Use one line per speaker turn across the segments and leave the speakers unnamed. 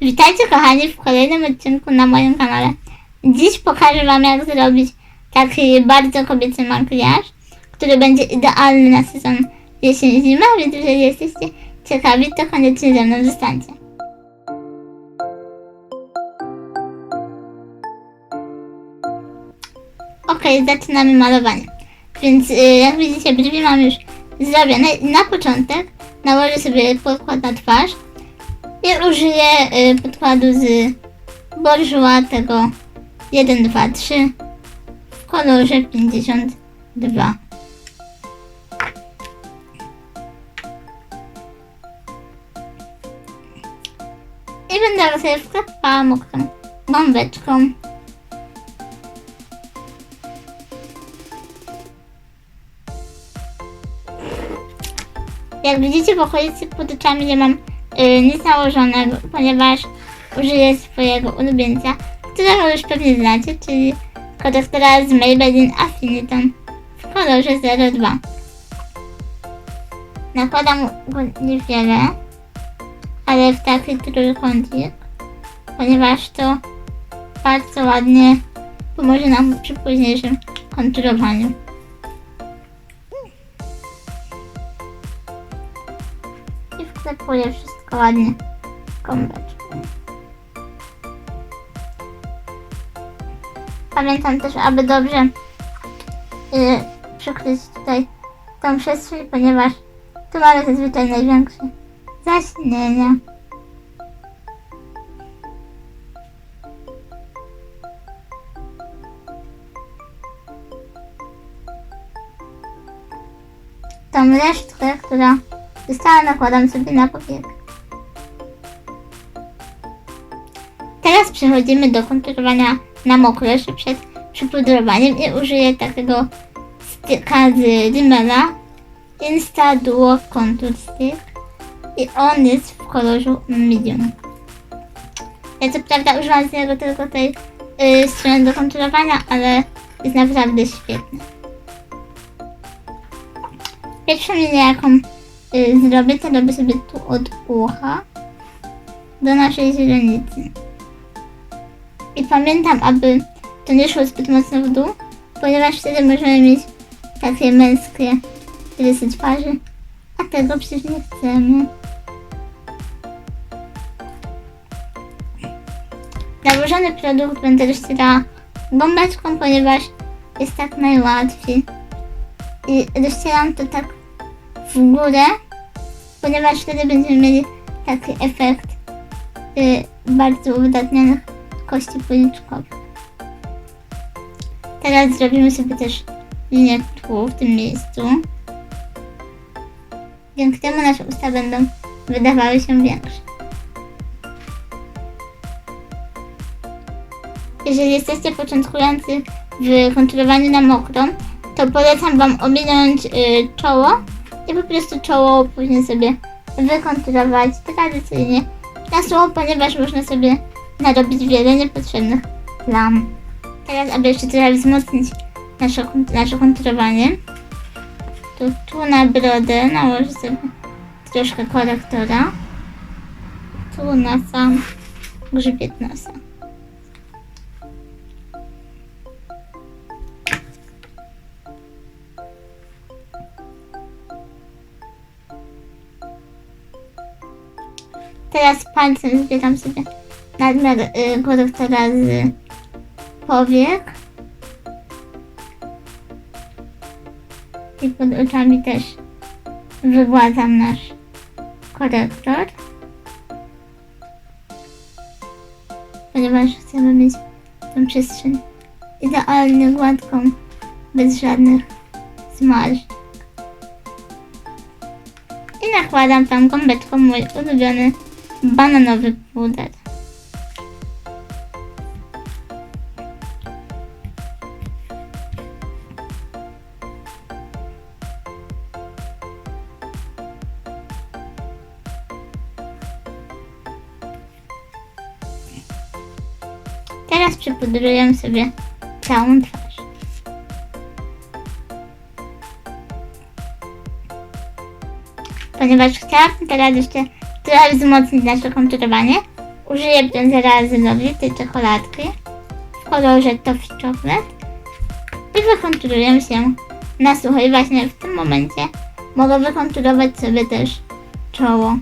Witajcie kochani w kolejnym odcinku na moim kanale. Dziś pokażę wam jak zrobić taki bardzo kobiecy makijaż, który będzie idealny na sezon jesień-zima, więc jeżeli jesteście ciekawi, to koniecznie ze mną zostańcie. Ok, zaczynamy malowanie. Więc y, jak widzicie, brwi mam już zrobione. Na początek nałożę sobie podkład na twarz i użyję y, podkładu z Bourjois tego 1, 2, 3 w kolorze 52. I będę sobie wklepała mokrą bombeczką. Jak widzicie w okolicy pod oczami nie mam nic nałożonego, ponieważ użyję swojego ulubieńca, którego już pewnie znacie, czyli korektora z Maybelline Affinity w kolorze 02. Nakładam go niewiele, ale w taki trójkącik, ponieważ to bardzo ładnie pomoże nam przy późniejszym konturowaniu. i wklepuję wszystko ładnie. Pamiętam też, aby dobrze yy, przykryć tutaj tą przestrzeń, ponieważ tu mamy zazwyczaj największe zaśnienia. Tą resztkę, która została, nakładam sobie na powiek. Teraz przechodzimy do konturowania na mokro, jeszcze przed przypudrowaniem i użyję takiego styka z Rimmela Insta Duo Contour Stick i on jest w kolorze medium. Ja co prawda użyłam z niego tylko tej y, strony do konturowania, ale jest naprawdę świetny. Pierwszą linię jaką y, zrobię, to robię sobie tu od ucha do naszej źrenicy. I pamiętam, aby to nie szło zbyt mocno w dół, ponieważ wtedy możemy mieć takie męskie rysy twarzy, a tego przecież nie chcemy. Nałożony produkt będę rozcierała bombeczką, ponieważ jest tak najłatwiej. I rozcieram to tak w górę, ponieważ wtedy będziemy mieli taki efekt y, bardzo uwydatnionych kości policzkowych. Teraz zrobimy sobie też linię tu, w tym miejscu. Dzięki temu nasze usta będą wydawały się większe. Jeżeli jesteście początkujący w konturowaniu na mokro, to polecam Wam ominąć y, czoło i po prostu czoło później sobie wykonturować tradycyjnie na słowo, ponieważ można sobie narobić wiele niepotrzebnych plam. Teraz, aby jeszcze trochę wzmocnić nasze, nasze konturowanie, to tu na brodę nałożę sobie troszkę korektora. Tu na sam grzbiet nosa. Teraz palcem zbieram sobie nadmiar y, korektora z powiek. I pod oczami też wygładzam nasz korektor. Ponieważ chcemy mieć tą przestrzeń idealnie gładką, bez żadnych zmarszczek. I nakładam tam gąbeczką mój ulubiony bananowy puder. Teraz przypudruję sobie całą twarz. Ponieważ chciałabym teraz jeszcze trochę wzmocnić nasze konturowanie, użyję bronzera Zynowi, tej czekoladki w kolorze Toffee Chocolate i wykonturuję się na sucho. I właśnie w tym momencie mogę wykonturować sobie też czoło.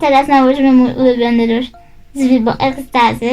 Teraz nałożymy mój ulubiony róż z Vibo Ekstazy,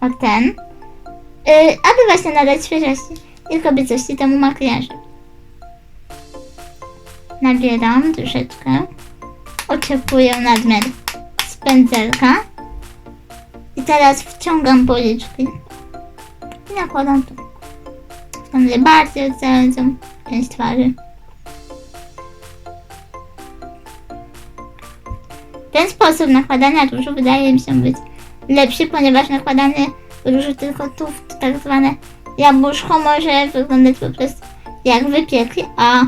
o ten, yy, aby właśnie nadać świeżości i kobiecości temu makijażu. Nabieram troszeczkę, oczekuję nadmiar z pędzelka i teraz wciągam policzki. I nakładam tu w tą najbardziej odstającą część twarzy. Ten sposób nakładania różu wydaje mi się być lepszy, ponieważ nakładanie różu tylko tu w tak zwane jabłuszko może wyglądać po prostu jak wypieki, a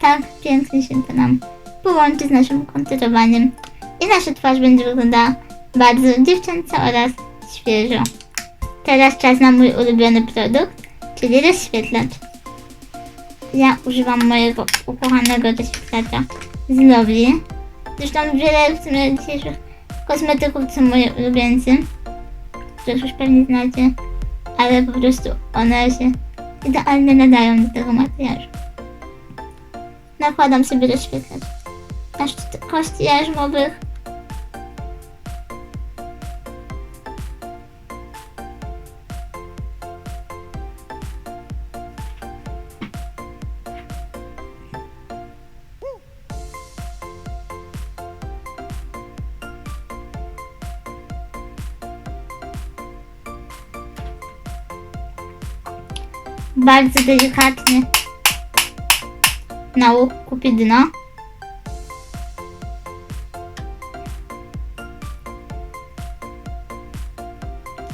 tak pięknie się to nam połączy z naszym konturowaniem i nasza twarz będzie wyglądała bardzo dziewczęco oraz świeżo. Teraz czas na mój ulubiony produkt, czyli rozświetlacz. Ja używam mojego ukochanego rozświetlacza z Lovely. Zresztą wiele w sumie dzisiejszych kosmetyków są moje ulubieńcy, których już pewnie znacie, ale po prostu one się idealnie nadają do tego makijażu. Nakładam sobie rozświetlacz na szczyt kości jarzmowych. Bardzo delikatnie na łuk kupidna.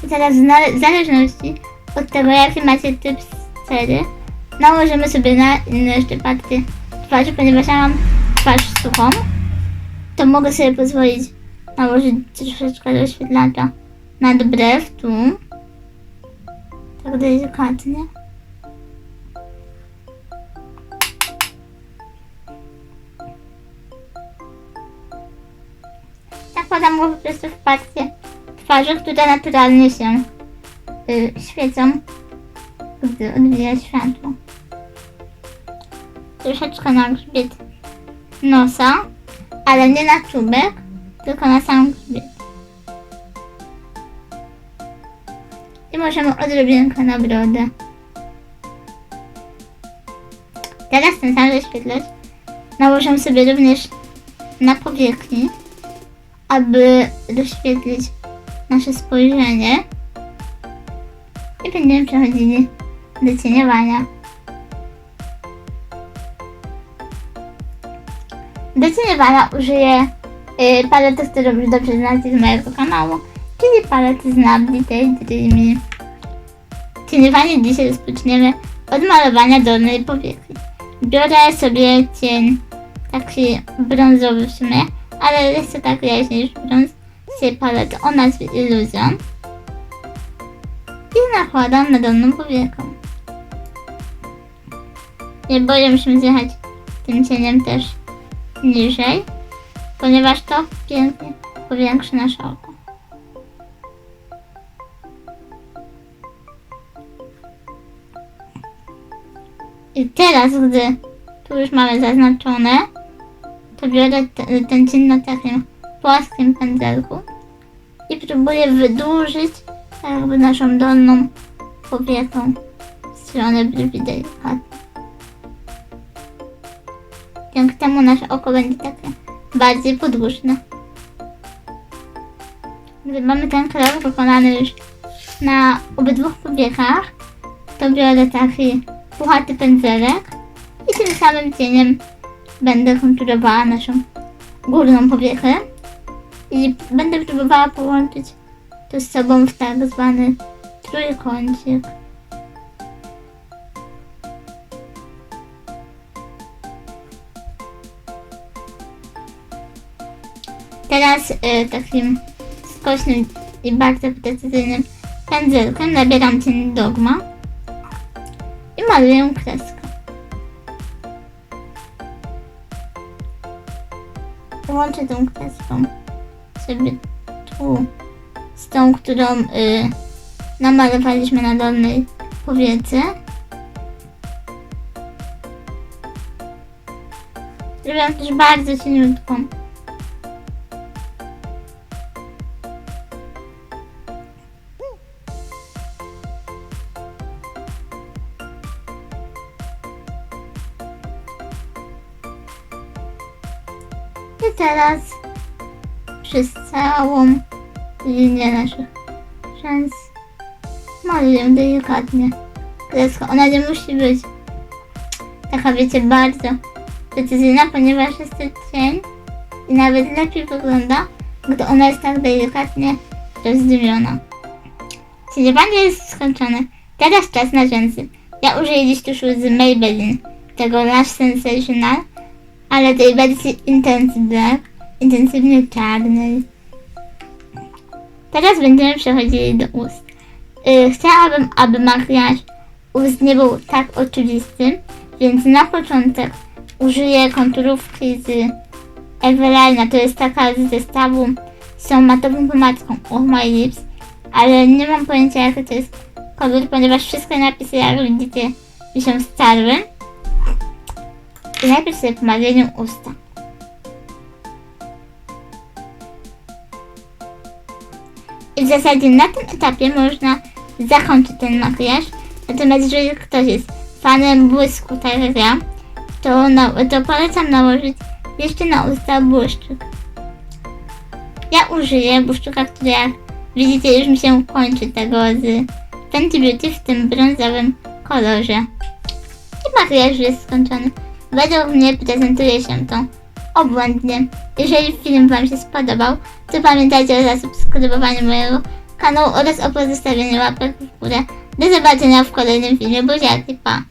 I teraz w zale- w zależności od tego jaki macie typ cery, nałożymy sobie na inne jeszcze partie twarzy, ponieważ ja mam twarz suchą, to mogę sobie pozwolić nałożyć troszeczkę rozświetlacza nad brew tu. Tak delikatnie. Go po prostu w partie twarzy, które naturalnie się y, świecą, gdy odbija światło. Troszeczkę na grzbiet nosa, ale nie na czubek, tylko na sam grzbiet. I możemy odrobinkę na brodę. Teraz ten sam rozświetlacz nałożę sobie również na powieki aby doświetlić nasze spojrzenie i będziemy przechodzili do cieniowania. Do cieniowania użyję y, palety, którą już dobrze znacie z mojego kanału, czyli palety z Nabli tej Dreamy. Cieniowanie dzisiaj rozpoczniemy od malowania dolnej powieki. Biorę sobie cień taki brązowy w sumie, ale jest to tak jaśniej niż z tej palety o nazwie Illusion. I nakładam na dolną powiekę. Nie boję się zjechać tym cieniem też niżej, ponieważ to pięknie powiększy nasze oko. I teraz, gdy tu już mamy zaznaczone, biorę te, ten cień na takim płaskim pędzelku i próbuję wydłużyć tak jakby naszą dolną powieką w stronę brwi delikatnie. Dzięki temu nasze oko będzie takie bardziej podłużne. Gdy mamy ten kolor wykonany już na obydwu powiekach, to biorę taki puchaty pędzelek i tym samym cieniem będę konturowała naszą górną powiekę i będę próbowała połączyć to z sobą w tak zwany trójkącik. Teraz y, takim skośnym i bardzo precyzyjnym pędzelkiem nabieram cień dogma i maluję kreskę. Połączę tą kreską sobie tu z tą, którą y, namalowaliśmy na dolnej powiece. Zrobiłam też bardzo cieniutką. I teraz przez całą linię naszych rzęs maluję delikatnie kreską. Ona nie musi być taka, wiecie, bardzo precyzyjna, ponieważ jest to cień i nawet lepiej wygląda, gdy ona jest tak delikatnie rozdymiona. Cieniowanie jest skończone. Teraz czas na rzęsy. Ja użyję dziś tuszu z Maybelline, tego Lash Sensational, ale tej wersji Intense Black, intensywnie czarnej. Teraz będziemy przechodzili do ust. Yy, chciałabym, aby makijaż ust nie był tak oczywisty, więc na początek użyję konturówki z Everline, to jest taka z zestawu z tą matową pomadką Oh My Lips, ale nie mam pojęcia jaki to jest kolor, ponieważ wszystkie napisy jak widzicie się starły. I najpierw sobie pomaluję usta. I w zasadzie na tym etapie można zakończyć ten makijaż. Natomiast jeżeli ktoś jest fanem błysku, tak jak ja, to, na, to polecam nałożyć jeszcze na usta błyszczyk. Ja użyję błyszczyka, który jak widzicie już mi się kończy tego z Fenty Beauty w tym brązowym kolorze. I makijaż jest skończony. Według mnie prezentuje się to obłędnie. Jeżeli film Wam się spodobał, to pamiętajcie o zasubskrybowaniu mojego kanału oraz o pozostawieniu łapek w górę. Do zobaczenia w kolejnym filmie. Buziaki, pa!